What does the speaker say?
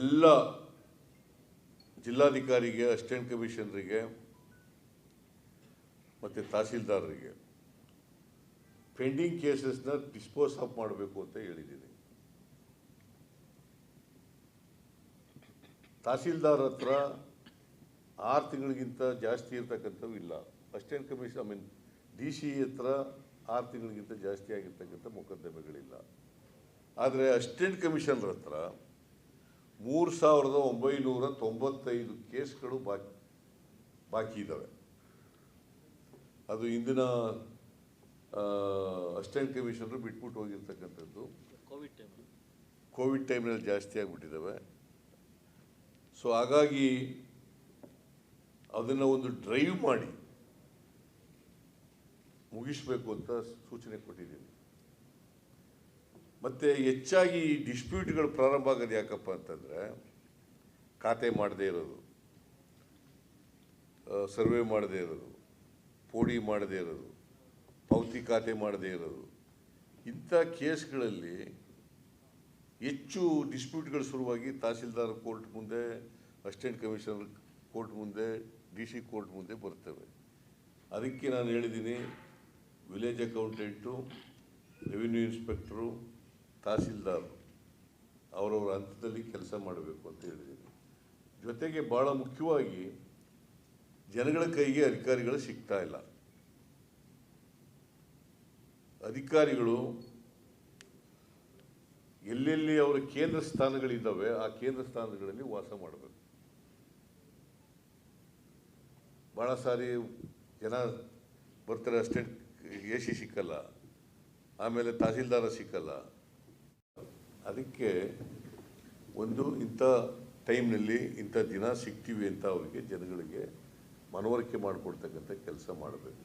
ಎಲ್ಲ ಜಿಲ್ಲಾಧಿಕಾರಿಗೆ, ಅಸಿಸ್ಟೆಂಟ್ ಕಮಿಷನರಿಗೆ, ಮತ್ತು ತಹಸೀಲ್ದಾರರಿಗೆ ಪೆಂಡಿಂಗ್ ಕೇಸಸ್ನ ಡಿಸ್ಪೋಸ್ ಆಫ್ ಮಾಡಬೇಕು ಅಂತ ಹೇಳಿದ್ದೀನಿ. ತಹಸೀಲ್ದಾರ್ ಹತ್ರ ಆರು ತಿಂಗಳಿಗಿಂತ ಜಾಸ್ತಿ ಇರ್ತಕ್ಕಂಥವು ಇಲ್ಲ. Assistant commission I mean D C ಹತ್ರ ಆರು ತಿಂಗಳಿಗಿಂತ ಜಾಸ್ತಿ ಆಗಿರ್ತಕ್ಕಂಥ ಮೊಕದ್ದಮೆಗಳಿಲ್ಲ. ಆದರೆ ಅಸಿಸ್ಟೆಂಟ್ ಕಮಿಷನರ್ ಹತ್ರ ಮೂರು ಸಾವಿರದ ಒಂಬೈನೂರ ತೊಂಬತ್ತೈದು ಕೇಸ್ಗಳು ಬಾಕಿ ಬಾಕಿ ಇದ್ದಾವೆ. ಅದು ಇಂದಿನ ಅಸಿಸ್ಟೆಂಟ್ ಕಮಿಷನರು ಬಿಟ್ಬಿಟ್ಟು ಹೋಗಿರ್ತಕ್ಕಂಥದ್ದು. ಕೋವಿಡ್ ಟೈಮ್ ಕೋವಿಡ್ ಟೈಮ್ನಲ್ಲಿ ಜಾಸ್ತಿ ಆಗಿಬಿಟ್ಟಿದ್ದಾವೆ. ಸೊ ಹಾಗಾಗಿ ಅದನ್ನು ಒಂದು ಡ್ರೈವ್ ಮಾಡಿ ಮುಗಿಸ್ಬೇಕು ಅಂತ ಸೂಚನೆ ಕೊಟ್ಟಿದ್ದೀನಿ. ಮತ್ತು ಹೆಚ್ಚಾಗಿ ಈ ಡಿಸ್ಪ್ಯೂಟ್ಗಳು ಪ್ರಾರಂಭ ಆಗೋದು ಯಾಕಪ್ಪ ಅಂತಂದರೆ ಖಾತೆ ಮಾಡದೇ ಇರೋದು ಸರ್ವೆ ಮಾಡದೇ ಇರೋದು ಪೋಡಿ ಮಾಡದೇ ಇರೋದು ಪಾವತಿ ಖಾತೆ ಮಾಡದೇ ಇರೋದು. ಇಂಥ ಕೇಸ್ಗಳಲ್ಲಿ ಹೆಚ್ಚು ಡಿಸ್ಪ್ಯೂಟ್ಗಳು ಶುರುವಾಗಿ ತಹಸೀಲ್ದಾರ್ ಕೋರ್ಟ್ ಮುಂದೆ, ಅಸಿಸ್ಟೆಂಟ್ ಕಮಿಷನರ್ ಕೋರ್ಟ್ ಮುಂದೆ, ಡಿ ಸಿ ಕೋರ್ಟ್ ಮುಂದೆ ಬರ್ತವೆ. ಅದಕ್ಕೆ ನಾನು ಹೇಳಿದ್ದೀನಿ, village accountant, revenue inspector tahsildar ಅವರವರ ಹಂತದಲ್ಲಿ ಕೆಲಸ ಮಾಡಬೇಕು ಅಂತ ಹೇಳಿದ್ದೀನಿ. ಜೊತೆಗೆ ಭಾಳ ಮುಖ್ಯವಾಗಿ ಜನಗಳ ಕೈಗೆ ಅಧಿಕಾರಿಗಳು ಸಿಗ್ತಾ ಇಲ್ಲ. ಅಧಿಕಾರಿಗಳು ಎಲ್ಲೆಲ್ಲಿ ಅವರ ಕೇಂದ್ರ ಸ್ಥಾನಗಳಿದ್ದಾವೆ, ಆ ಕೇಂದ್ರ ಸ್ಥಾನಗಳಲ್ಲಿ ವಾಸ ಮಾಡಬೇಕು. ಭಾಳ ಸಾರಿ ಜನ ಬರ್ತಾರೆ ಅಷ್ಟೇ, ಎ ಸಿ ಸಿಕ್ಕಲ್ಲ, ಆಮೇಲೆ ತಹಸೀಲ್ದಾರ ಸಿಕ್ಕಲ್ಲ. ಅದಕ್ಕೆ ಒಂದು ಇಂಥ ಟೈಮ್ನಲ್ಲಿ ಇಂಥ ದಿನ ಸಿಗ್ತೀವಿ ಅಂತ ಅವರಿಗೆ ಜನಗಳಿಗೆ ಮನವರಿಕೆ ಮಾಡಿಕೊಡ್ತಕ್ಕಂಥ ಕೆಲಸ ಮಾಡಬೇಕು.